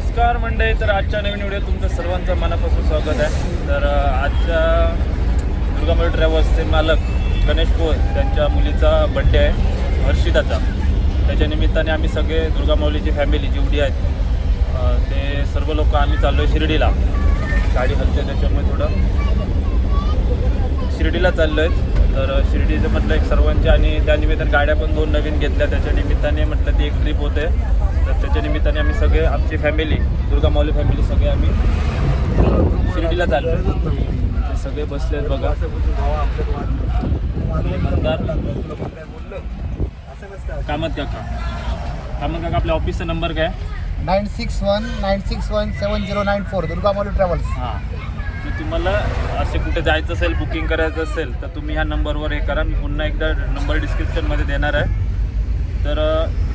नमस्कार मंडळी तर आजच्या नवीन व्हिडिओ तुमचं सर्वांचं मनापासून स्वागत आहे. तर आजच्या दुर्गामय ट्रॅव्हल्सचे मालक गणेश पोर त्यांच्या मुलीचा बड्डे आहे हर्षिताचा. त्याच्या निमित्ताने आम्ही सगळे दुर्गामौलीची फॅमिली जेवढी आहेत ते सर्व लोक आम्ही चाललो आहे शिर्डीला. गाडी हलते त्याच्यामुळे थोडं शिर्डीला चाललो आहे तर शिर्डीचं म्हटलं एक सर्वांचे आणि त्यानिमित्ताने गाड्या पण दोन नवीन घेतल्या. त्याच्या निमित्ताने म्हटलं ती एक ट्रिप होते. त्याच्या निमित्ताने आम्ही सगळे आमची फॅमिली दुर्गा माऊली फॅमिली सगळे आम्ही शिर्डीला चाललो. ते सगळे बसले आहेत बघा. कामत काका. कामत काका आपल्या ऑफिसचा नंबर काय? Nine six one nine six one seven zero nine four Durgamali travels. हां. तर तुम्हाला असे कुठे जायचं असेल बुकिंग करायचं असेल तर तुम्ही ह्या नंबरवर हे करा. मी पुन्हा एकदा नंबर डिस्क्रिप्शनमध्ये देणार आहे. तर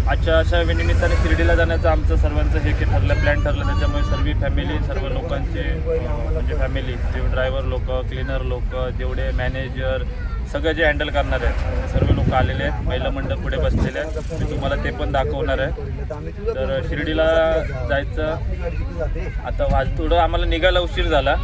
आजच्या अशा वेळेनिमित्ताने शिर्डीला जाण्याचं आमचं सर्वांचं हे की ठरलं प्लॅन ठरलं. त्याच्यामुळे सर्व फॅमिली सर्व लोकांचे म्हणजे फॅमिली जे ड्रायव्हर लोक क्लिनर लोक जेवढे मॅनेजर सगळं जे हँडल करणार आहेत सर्व लोक आलेले आहेत महिला मंडळ पुढे बसलेले आहेत. मी तुम्हाला ते पण दाखवणार आहे. तर शिर्डीला जायचं आता वाज थोडं आम्हाला निघायला उशीर झाला.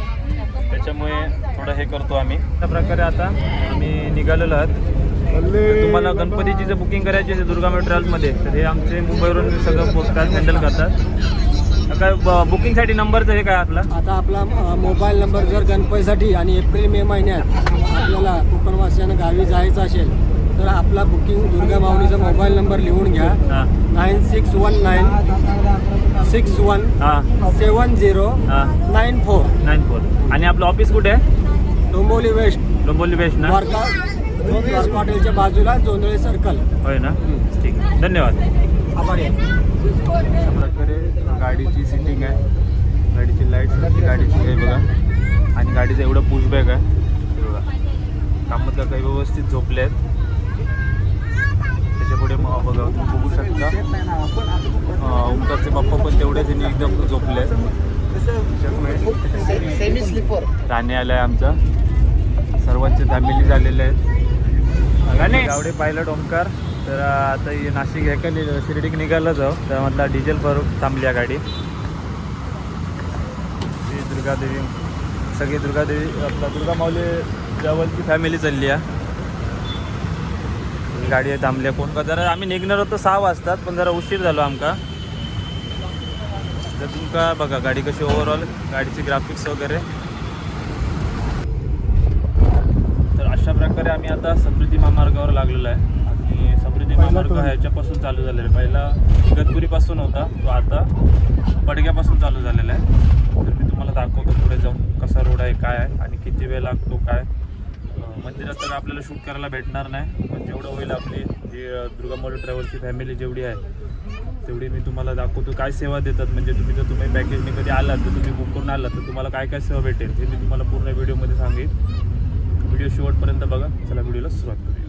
त्याच्यामुळे थोडं हे करतो आम्ही. अशा प्रकारे आता आम्ही निघालेलो आहोत. तर तुम्हाला गणपतीची जर बुकिंग करायची असेल दुर्गामेळ ट्रॅव्हल्समध्ये तर हे आमचे मुंबईवरून सगळं बघतात हँडल करतात. काय ब- बुकिंगसाठी नंबरचं हे काय आपला? आता आपला मोबाईल नंबर जर गणपतीसाठी आणि एप्रिल मे महिन्यात आपल्याला कोकणवासियांना गावी जायचं असेल तर आपला बुकिंग दुर्गा माऊलीचा मोबाईल नंबर लिहून घ्या. हां. Nine six one nine six one हां. सेवन झिरो हां. नाईन फोर नाईन फोर आणि आपलं ऑफिस कुठे? आहे डोंबोली वेस्ट डोंबोली बेस्ट ना द्वारका हॉटेलच्या बाजूला जोंधळे सर्कल. होय ना? ठीक आहे. धन्यवाद. आभारी आहे. अशा प्रकारे गाडीची सिटिंग आहे. गाडीची लाइट गाडीची आहे बघा. आणि गाडीचं एवढं पुशबॅक आहे. हे बघा. कामत काही व्यवस्थित झोपले आहेत. त्याच्यापुढे मग बघा तुम्ही बघू शकता. अं, ओंकारचे बाप्पा पण तेवढेच एकदम झोपले आहेत. सेमी स्लीपर राणे आलाय आमचा. सर्वांचे फॅमिली झालेले आहेत. गावडे पायलट ओमकार. तर आता हे नाशिक हे शिर्डीक निघालं जाऊ तर म्हटलं डिझेल भरून थांबली आहे गाडी. दुर्गादेवी. सगळी दुर्गादेवी आपला दुर्गा माऊली जवळची फॅमिली चालली आहे गाडी थांबली आहे कोण का? जरा आम्ही निघणार होतो सहा वाजतात पण जरा उशीर झालो आमका. तर तुमका बघा गाडी कशी ओव्हरऑल गाडीचे ग्राफिक्स वगैरे. हो अशा प्रकारे आम्ही आता समृद्धी महामार्गावर लागलेलो आहे. आणि समृद्धी महामार्ग ह्याच्यापासून चालू झालेला आहे. पहिला इगतपुरीपासून होता तो आता पडग्यापासून चालू झालेला आहे. तर मी तुम्हाला दाखवतो पुढे जाऊन कसा रोड आहे काय आहे आणि किती वेळ लागतो काय. मंदिरात तर आपल्याला शूट करायला भेटणार नाही पण जेवढं होईल आपली जी दुर्गामोली ट्रॅव्हलची फॅमिली जेवढी आहे तेवढी मी तुम्हाला दाखवतो. काय सेवा देतात म्हणजे तुम्ही जर तुम्ही पॅकेजने कधी आलात तर तुम्ही बुक करून आलात तर तुम्हाला काय काय सेवा भेटेल हे मी तुम्हाला पूर्ण व्हिडिओमध्ये सांगेन. व्हिडिओ शेवटपर्यंत बघा. चला व्हिडिओला सुरुवात करूया.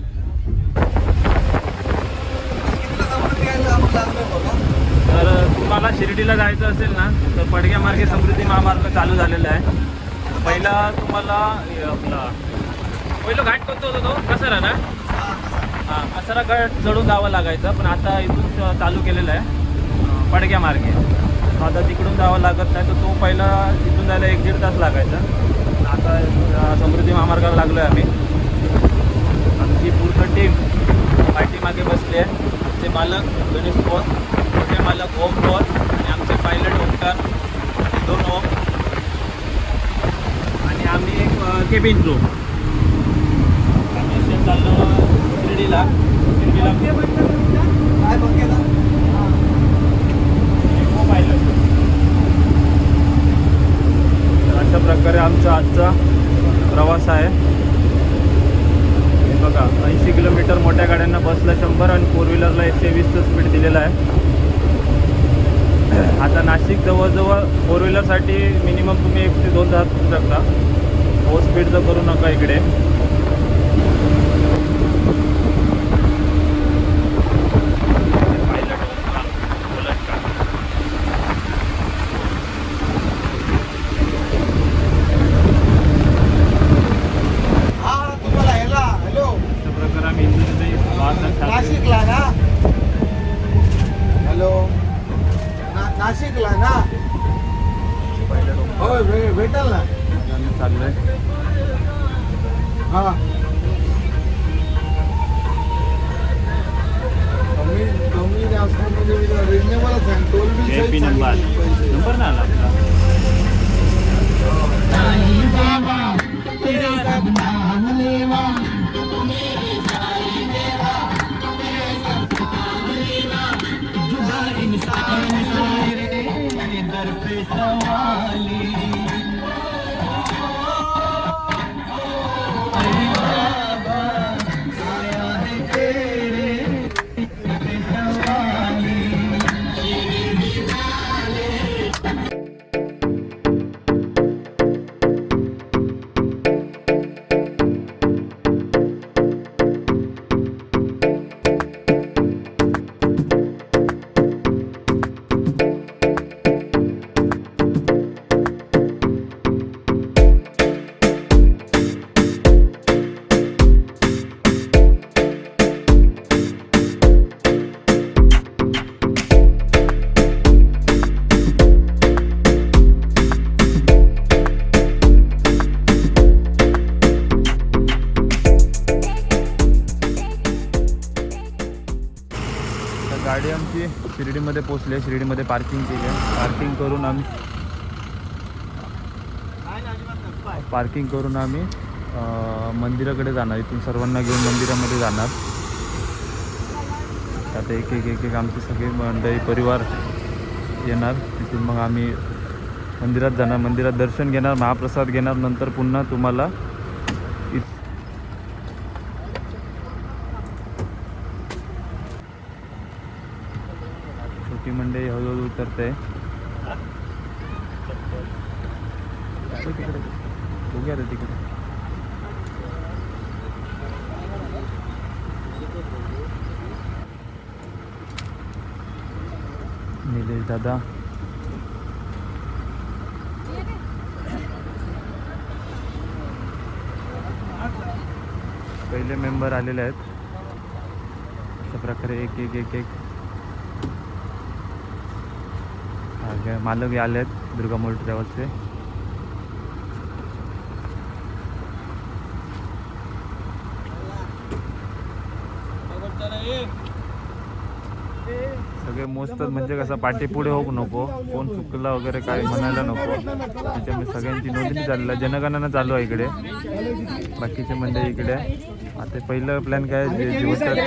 तर तुम्हाला शिर्डीला जायचं असेल ना तर पडग्या मार्गे समृद्धी महामार्ग चालू झालेला आहे. पहिला तुम्हाला आपला पहिलं घाट कोणतं होतं तो? कसारा ना? हां कसारा घाट चढून जावं लागायचं पण आता इथून चालू केलेला आहे पडग्या मार्गे आता तिकडून जावं लागत नाही तर तो पहिला इथून जायला एक दीड तास लागायचा. आता समृद्धी महामार्गाला लागलो आहे आम्ही आमची पूर्ण टीम पाठीमागे बसली आहे. आमचे मालक गणेश पॉल मोठे मालक ओम पॉल आणि आमचे पायलट ओमकार. दोन ओम. आणि आम्ही एक केबिन क्रू आम्ही चाललो शिर्डीला शिर्डीला पायलट तर अशा प्रकारे आमचा आजचा प्रवास आहे. हे बघा ऐंशी किलोमीटर मोठ्या गाड्यांना बसला शंभर आणि फोर व्हीलरला एकशे वीसचं स्पीड दिलेलं आहे. आता नाशिक जवळजवळ फोर व्हीलरसाठी मिनिमम तुम्ही एक ते दोन तास करू शकता. स्पीड स्पीडचं करू नका इकडे पायलट ओंकार, गोलंदाज. हा तुम्हाला ह्याला हॅलो अशा प्रकारे आम्ही हिंदू नाशिकला ना हॅलो ना नाशिकला ना पहिल्या लोक हो भे- भेटेल ना चाललंय हा कमी कमी जास्त म्हणजे रिजनेबलच आहे टोल बी जय पी सहित नंबर सांगितले पैसे. नंबर ना आला आपला तर शिर्डीमध्ये पोचले शिर्डीमध्ये पार्किंग केली आहे. पार्किंग करून आम्ही पार्किंग करून आम्ही मंदिराकडे जाणार. इथून सर्वांना घेऊन मंदिरामध्ये जाणार. आता एक एक एक एक आमचे सगळे मंडळी परिवार येणार. तिथून मग आम्ही मंदिरात जाणार. मंदिरात दर्शन घेणार महाप्रसाद घेणार. नंतर पुन्हा तुम्हाला छोटी मंडई हळूहळू उतरते. तिकडे बघूया रे तिकडे. निलेश दादा. पहिले मेंबर आलेले आहेत. अशा प्रकारे एक एक एक एक. हा, मालक मालक आले आहेत दुर्गा मोल ट्रॅव्हल्सचे सगळे मोजतात म्हणजे कसं पाठी पुढे होऊ नको कोण चुकला वगैरे काय म्हणायला नको. त्याच्यामुळे सगळ्यांची नोंदणी चालली आहे जनगणना चालू आहे इकडे. बाकीचे म्हणजे इकडे. आता पहिलं प्लॅन काय आहे? जे जीवतर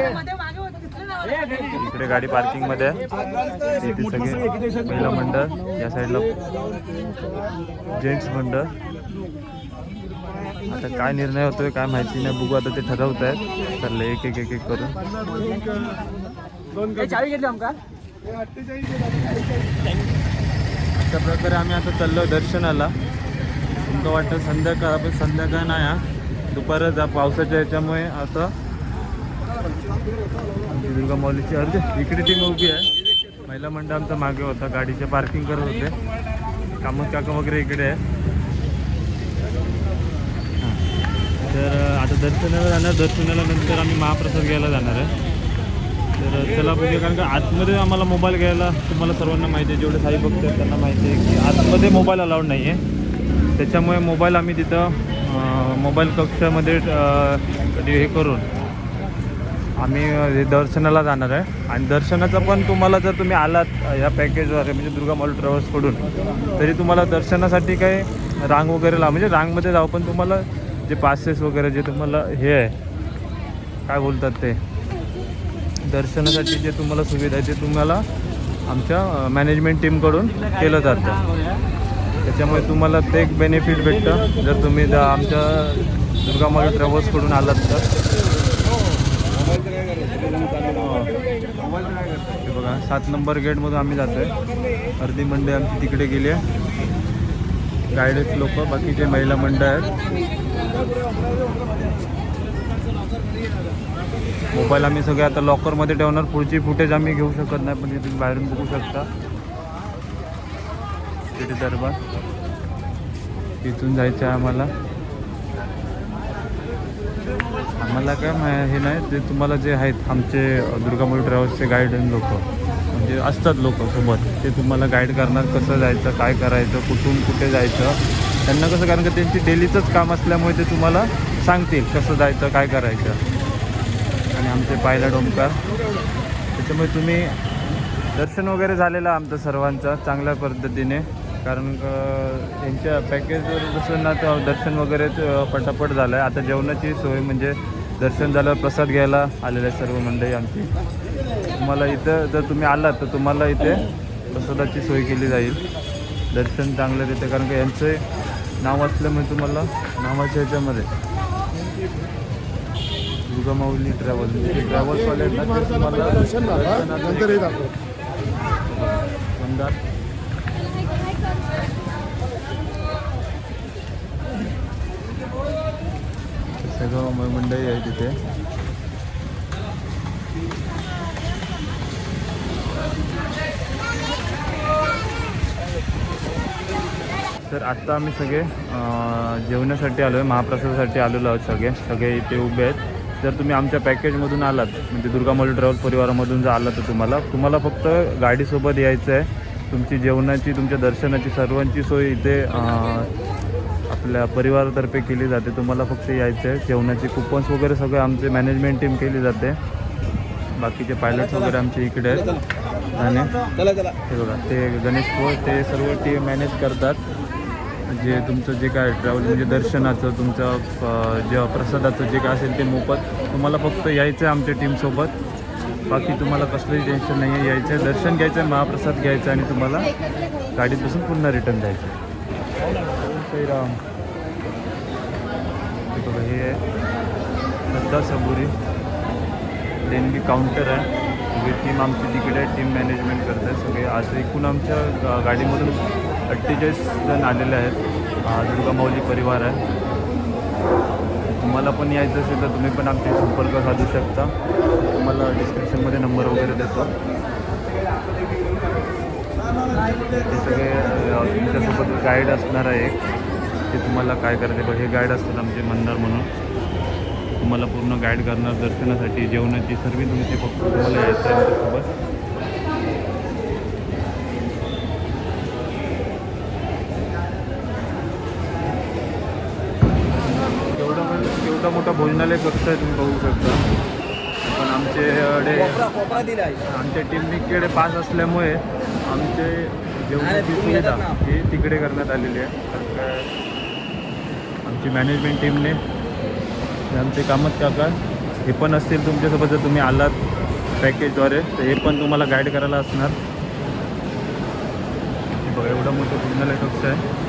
इकडे गाडी पार्किंगमध्ये आहे. इथे सगळे पहिलं मंडळ या साईडला जेंट्स मंडळ. आता काय निर्णय होतोय काय माहिती नाही. बघू आता ते ठरवत आहेत. चाललं एक एक एक एक करून. अशा प्रकारे आम्ही आता चाललो दर्शनाला. तुमचं वाटतं संध्याकाळ आपण संध्याकाळ नाही. दुपारच पावसाच्या याच्यामुळे आता दुर्गा मॉलीची अर्ज. इकडे टीम उभी आहे. महिला मंडळ आमचा मागे होता. गाडीचे पार्किंग करत होते. कामत काका वगैरे इकडे आहे हां. तर आता दर्शनाला जाणार. दर्शनाला नंतर आम्ही महाप्रसाद घ्यायला जाणार आहे. तर चला पाहिजे कारण का आतमध्ये आम्हाला मोबाईल घ्यायला तुम्हाला सर्वांना माहिती आहे. जेवढे साई भक्त आहेत त्यांना माहिती आहे की आतमध्ये मोबाईल अलाउड नाही आहे त्याच्यामुळे मोबाईल आम्ही तिथं मोबाईल कक्षामध्ये हे करून आम्ही हे दर्शनाला जाणार आहे. आणि दर्शनाचं पण तुम्हाला जर तुम्ही आलात या पॅकेजवर म्हणजे दुर्गा मॉल ट्रॅव्हल्सकडून तरी तुम्हाला दर्शनासाठी काही रांग वगैरे लाव म्हणजे रांगमध्ये जाऊ पण तुम्हाला जे पासेस वगैरे जे तुम्हाला हे आहे काय बोलतात ते दर्शनासाठी जे तुम्हाला सुविधा आहे ते तुम्हाला आमच्या मॅनेजमेंट टीमकडून केलं जातं. त्याच्यामुळे तुम्हाला ते एक बेनिफिट भेटतं. जर तुम्ही जर आमच्या दुर्गा मॉल ट्रॅव्हल्सकडून आलात तर हे बघा सात नंबर गेटमधून आम्ही जातो आहे अर्धी मंडळी आमची तिकडे गेली आहे. गायडेड लोक बाकीचे महिला मंडळ आहेत. मोबाईल आम्ही सगळे आता लॉकरमध्ये ठेवणार. पुढची फुटेज आम्ही घेऊ शकत नाही पण तुम्ही बाहेरून बघू शकता. तिथे दरबार. तिथून जायचं आहे आम्हाला. आम्हाला काय मा हे नाही ते तुम्हाला जे आहेत आमचे दुर्गामुळी ट्रॅव्हल्सचे गाईड लोक. जे असतात लोक सोबत. ते तुम्हाला गाईड करणार कसं जायचं काय करायचं कुठून कुठे जायचं. त्यांना कसं कारण का त्यांची डेलीचंच काम असल्यामुळे ते तुम्हाला सांगतील कसं जायचं काय करायचं. आणि आमचे पायला ओमकार त्याच्यामुळे तुम्ही दर्शन वगैरे झालेलं आमचं सर्वांचं चांगल्या पद्धतीने. कारण का यांच्या पॅकेजवर जसं ना तर दर्शन वगैरे पटापट झालं आहे आता जेवणाची सोय म्हणजे दर्शन झाल्यावर प्रसाद घ्यायला आलेले आहे सर्व मंडळी आमची. तुम्हाला इथं जर तुम्ही आलात तर तुम्हाला इथे प्रसादाची सोय केली जाईल. दर्शन चांगलं देते कारण का यांचं नाव असल्यामुळे तुम्हाला नावाच्या ह्याच्यामध्ये दुर्गामाऊली ट्रॅव्हल ट्रॅव्हल्सवाले ना तुम्हाला सगळं मंडळी आहे तिथे. तर आत्ता आम्ही सगळे जेवण्यासाठी आलो आहे महाप्रसादासाठी आलेलो आहोत सगळे. सगळे इथे उभे आहेत. जर तुम्ही आमच्या पॅकेजमधून आलात म्हणजे दुर्गामोली ट्रॅव्हल परिवारामधून जर आलात तर तुम्हाला तुम्हाला फक्त गाडीसोबत यायचं आहे. तुमची जेवणाची तुमच्या दर्शनाची सर्वांची सोय इथे आपल्या परिवारातर्फे केली जाते. तुम्हाला फक्त यायचं आहे. जेवणाची कुपन्स वगैरे सगळं आमचे मॅनेजमेंट टीम केली जाते. बाकीचे पायलट्स वगैरे आमचे इकडे आहेत. आणि हे बघा ते गणेश पोळ ते सर्व टीम मॅनेज करतात. जे तुमचं जे काय ट्रॅव्हल म्हणजे दर्शनाचं तुमचं जे प्रसादाचं जे काय असेल ते मोफत तुम्हाला फक्त यायचं आहे आमच्या टीमसोबत बाकी तुम्हाला कसलंही टेन्शन नाही आहे यायचं आहे. दर्शन घ्यायचं आहे महाप्रसाद घ्यायचा आणि तुम्हाला गाडीत बसून पुन्हा रिटर्न जायचं आहे. श्रीराम. हे आहे श्रद्धा सबुरी देणगी काउंटर आहे. सगळी टीम आमची तिकडे टीम मॅनेजमेंट करत आहे सगळे. आज एकूण आमच्या गा- गाडीमधून अठ्ठेचाळीस जण आलेले आहेत. दुर्गा माऊली परिवार आहे. तुम्हाला पण यायचं असेल तर तुम्ही पण आमचे संपर्क साधू शकता. तुम्हाला डिस्क्रिप्शनमध्ये नंबर वगैरे देतो. ते सगळे तुमच्यासोबत गाईड असणार आहे एक. ते तुम्हाला काय करते बघ हे गाईड असतात आमचे मंदार म्हणून. तुम्हाला पूर्ण गाईड करणार दर्शनासाठी जेवणाची सर्व तुमची फक्त तुम्हाला यायचं आहे आमच्यासोबत एवढं मोठा भोजनालय कक्ष आहे तुम्ही बघू शकता. पण आमच्याकडे आमच्या टीमकडे पास असल्यामुळे आमचे जेवणाची सुविधा ही तिकडे करण्यात आलेली आहे. कारण काय आमची मॅनेजमेंट टीमने आमचे कामत काका हे पण असतील तुमच्यासोबत जर तुम्ही आलात पॅकेजद्वारे तर हे पण तुम्हाला गाईड करायला असणार. हे बघा एवढं मोठं पुण्याला कक्ष आहे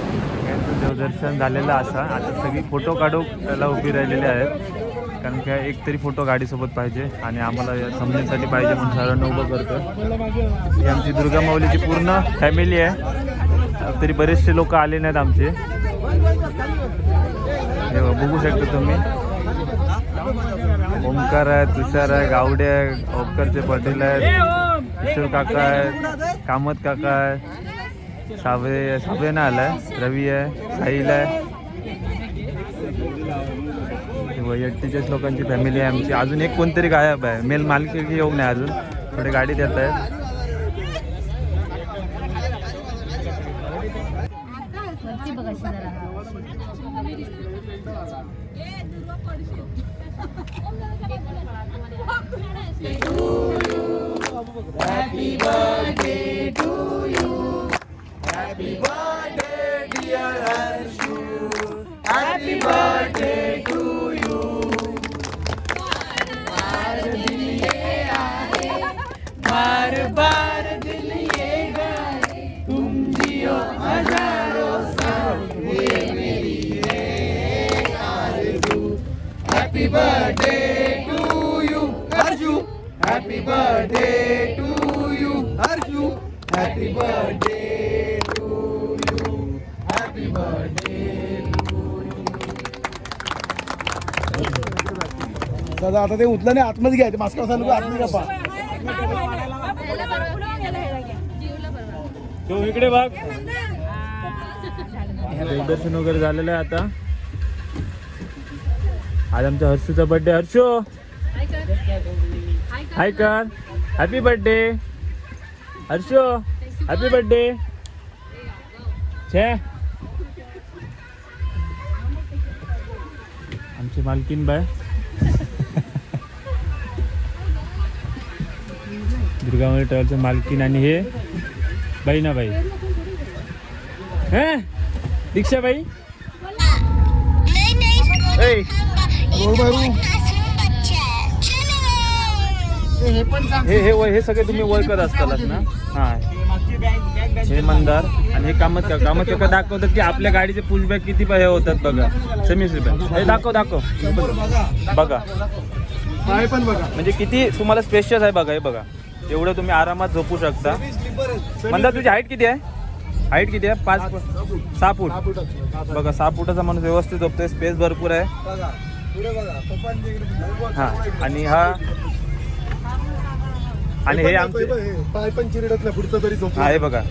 देवदर्शन झालेलं असा. आता सगळी फोटो काढू त्याला उभी राहिलेली आहेत. कारण की एक तरी फोटो गाडीसोबत पाहिजे आणि आम्हाला समजण्यासाठी पाहिजे म्हणून सर्वांना उभं करतो ही आमची दुर्गा माऊलीची पूर्ण फॅमिली आहे. तरी बरेचसे लोक आले नाहीत आमचे. हे बघा, बघू शकता तुम्ही. ओंकार आहे तुषार आहे गावडे आहे ओंकारचे पाटील आहेत किशोर काका आहेत कामत काका आहे साबळे साबळे ना आलाय रवी आहे साहिल आहे. अठ्ठेचाळीस लोकांची फॅमिली आहे आमची. अजून एक कोणतरी गायब आहे. मेल मालकी येऊ नाही अजून. थोडे गाडीत येत आहेत. Happy birthday to you. Happy birthday, dear Anshu. Happy birthday. वरती बघायची जरा दादा आता ते उचलं नाही आतमध्ये घ्यायचं मास्क चालू आतमध्ये गप्पा तो इकडे बघ. देवदर्शन वगैरे झालेलं आहे आता. आज आमच्या हर्षूचा बर्थडे हर्षो! हाय कर happy birthday Harsho happy birthday छे. आमची मालकीन बाय. दुर्गामाई ट्रॅव्हलचं मालकीन आणि हे बाई ना बाई हे दीक्षाबाई ऐ. हे पण सांग. हे हे वय- हे सगळे तुम्ही ओळखत असतालच ना? हा. हे मंदार आणि हे कामत का कामत का दाखवतात की आपल्या गाडीचे पुशबॅक किती हे होतात बघा. सेमी स्लिप हे दाखव दाखव. बघा. पाय पण बघा. म्हणजे किती तुम्हाला स्पेशियस आहे बघा हे बघा. एवढं तुम्ही आरामात झोपू शकता. मंदार तुझी हाईट किती आहे? हाईट किती आहे? पाच फूट. सहा फूट. बघा सहा फुटाचा माणूस व्यवस्थित झोपतोय. स्पेस भरपूर आहे. हा आणि हा आणि हे आमचे पाय पण चिरडत नाही पुढचं तरी झोप. हा हे बघा.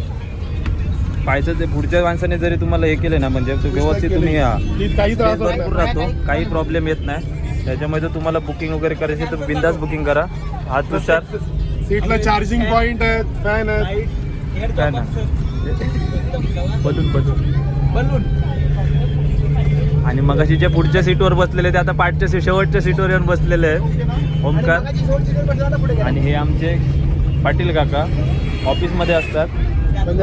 पायचं ते पुढच्या माणसाने जरी तुम्हाला हे केलं ना म्हणजे तो व्यवस्थित तुम्ही हा, काही त्रास space होत भरपूर नाही. राहतो काही प्रॉब्लेम येत नाही. त्याच्यामुळे जर तुम्हाला बुकिंग वगैरे करायची तर बिंदास बुकिंग करा. हात तुषार सीटला चार्जिंग पॉइंट आहेत फॅन आहेत. काय ना बलून बलून. आणि मग जे पुढच्या सीटवर बसलेले ते आता पाठच्या सीट शेवटच्या सीटवर येऊन बसलेले आहे ओमकार. आणि हे आमचे पाटील काका ऑफिसमध्ये असतात. म्हणजे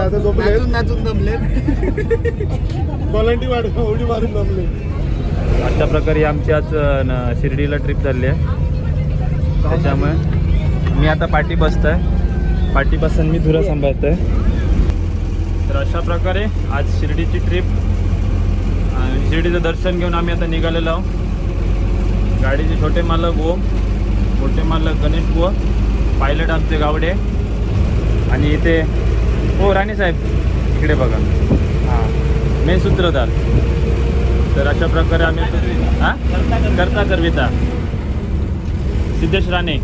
अशा प्रकारे ही आमची आज शिर्डीला ट्रिप झाली आहे. त्याच्यामुळे मी आता पाठी बसत आहे पाठी बसून मी धुरा सांभाळत आहे तर अशा प्रकारे आज शिर्डीची ट्रिप शिर्डीचं दर्शन घेऊन आम्ही आता निघालेलो आहोत. गाडीचे छोटे मालक ओम मोठे मालक गणेश बुवा पायलट आमचे गावडे. आणि इथे हो राणे साहेब इकडे बघा. हां मेन सूत्रधार. तर अशा प्रकारे आम्ही हां? करता करविता. सिद्धेश राणे.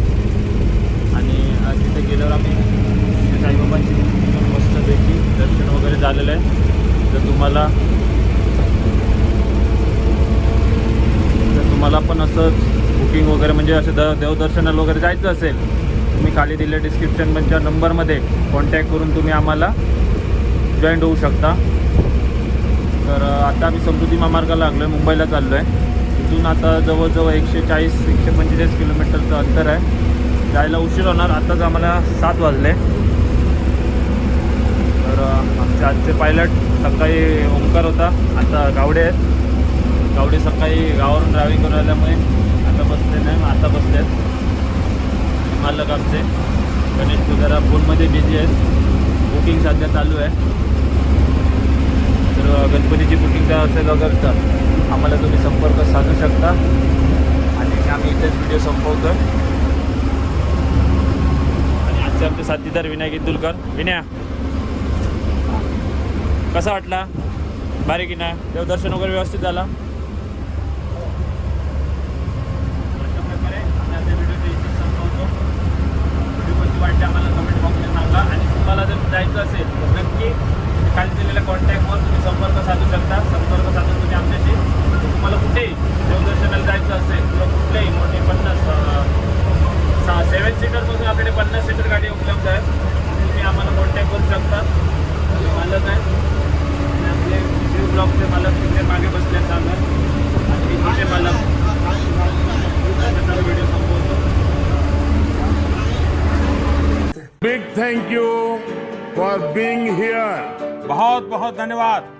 आणि तिथे गेल्यावर आम्ही साईबाबांची मस्तपैकी दर्शन वगैरे झालेलं आहे. तर तुम्हाला मला तुम्हाला पण असंच बुकिंग वगैरे म्हणजे असं द देवदर्शनाला वगैरे जायचं असेल तुम्ही खाली दिलेल्या डिस्क्रिप्शनच्या नंबरमध्ये कॉन्टॅक्ट करून तुम्ही आम्हाला जॉईंट होऊ शकता. तर आता आम्ही समृद्धी महामार्गाला लागलो आहे मुंबईला चाललो आहे तिथून आता जवळजवळ एकशे चाळीस एकशे पंचेचाळीस किलोमीटरचं अंतर आहे. जायला उशीर होणार आताच आम्हाला सात वाजले. तर आमचे आजचे पायलट सकाळी ओंकार होता आता गावडे आहेत. गावडे सकाळी गावावरून ड्रायव्हिंग करून आल्यामुळे आता बसले नाही आता बसले आहेत मालक आमचे. गणेश पुजारा फोनमध्ये बिझी आहेत. बुकिंग सध्या चालू आहे. तर गणपतीची बुकिंग काय असेल वगैरे तर आम्हाला तुम्ही संपर्क साधू शकता. आणि आम्ही इथेच व्हिडिओ संपवतो आणि आजचे आमचे साथीदार विनायक इंदुलकर. विनया कसा वाटला? बारीक की ना? देवदर्शन वगैरे व्यवस्थित झाला अशा प्रकारे आम्ही आता व्हिडिओ इथे संपवतो व्हिडिओ कशी वाटते आम्हाला कमेंट बॉक्समध्ये सांगा आणि करायचं असेल तर नक्की खाली दिलेल्या कॉन्टॅक्टवर तुम्ही संपर्क साधू शकता. संपर्क साधून तुम्ही आमच्याशी तुम्हाला कुठेही देवदर्शनाला जायचं असेल किंवा कुठल्याही मोठी पन्नास सहा सेवन सीटरपासून आपल्याकडे पन्नास सीटर गाडी उपलब्ध आहे तुम्ही आम्हाला कॉन्टॅक्ट करू शकता. मालक आहे आणि आपले व्हिडिओ ब्लॉकचे मालक तिथे मागे बसले सांगा आणि तिथे मालक व्हिडिओ संपवतो big thank you for being here बहुत बहुत धन्यवाद।